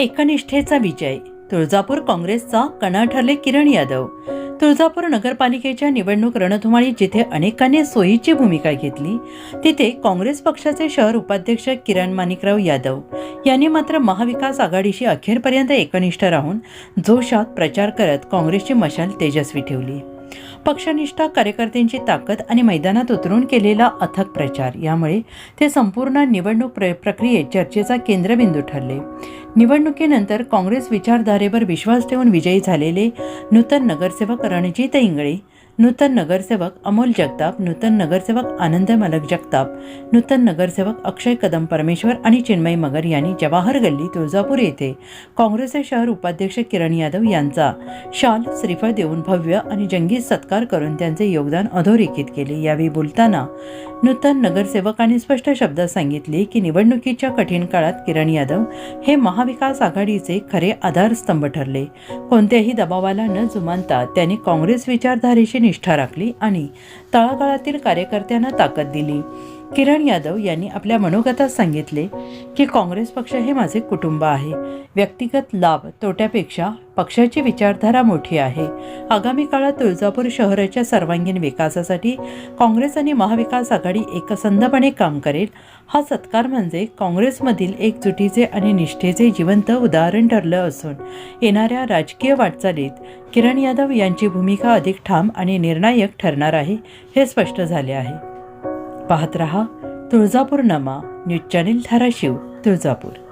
एकनिष्ठेचा विजय. तुळजापूर काँग्रेसचा कणा ठरले किरण यादव. तुळजापूर नगरपालिकेच्या निवडणूक रणधुमाळी जिथे अनेकांनी सोयीची भूमिका घेतली तिथे काँग्रेस पक्षाचे शहर उपाध्यक्ष किरण माणिकराव यादव यांनी मात्र महाविकास आघाडीशी अखेरपर्यंत एकनिष्ठ राहून जोशात प्रचार करत काँग्रेसची मशाल तेजस्वी ठेवली. पक्षनिष्ठा कार्यकर्त्यांची ताकद आणि मैदानात उतरून केलेला अथक प्रचार. यामुळे ते संपूर्ण निवडणूक प्र प्रक्रियेत चर्चेचा केंद्रबिंदू ठरले. निवडणुकीनंतर काँग्रेस विचारधारेवर विश्वास ठेवून विजयी झालेले नूतन नगरसेवक रणजित इंगळे नूतन नगरसेवक अमोल जगताप नूतन नगरसेवक आनंद मलक जगताप नूतन नगरसेवक अक्षय कदम परमेश्वर आणि चिन्मय मगर यांनी जवाहर गल्ली तुळजापूर येथे काँग्रेसचे शहर उपाध्यक्ष किरण यादव यांचा शाल श्रीफळ देऊन भव्य आणि जंगी सत्कार करून त्यांचे योगदान अधोरेखित केले. यावेळी बोलताना नूतन नगरसेवकांनी स्पष्ट शब्दात सांगितले की निवडणुकीच्या कठीण काळात किरण यादव हे महाविकास आघाडीचे खरे आधारस्तंभ ठरले. कोणत्याही दबावाला न जुमानता त्यांनी काँग्रेस विचारधारेशी निष्ठा राखली आणि तळागाळातील कार्यकर्त्यांना ताकद दिली. किरण यादव यांनी आपल्या मनोगतात सांगितले की काँग्रेस पक्ष हे माझे कुटुंब आहे. व्यक्तिगत लाभ तोट्यापेक्षा पक्षाची विचारधारा मोठी आहे. आगामी काळात तुळजापूर शहराच्या सर्वांगीण विकासासाठी काँग्रेस आणि महाविकास आघाडी एकसंधपणे काम करेल. हा सत्कार म्हणजे काँग्रेसमधील एकजुटीचे आणि निष्ठेचे जिवंत उदाहरण ठरलं असून येणाऱ्या राजकीय वाटचालीत किरण यादव यांची भूमिका अधिक ठाम आणि निर्णायक ठरणार आहे हे स्पष्ट झाले आहे. पाहत रहा तुळजापूर नमा न्यूज चॅनेल धाराशिव तुळजापूर.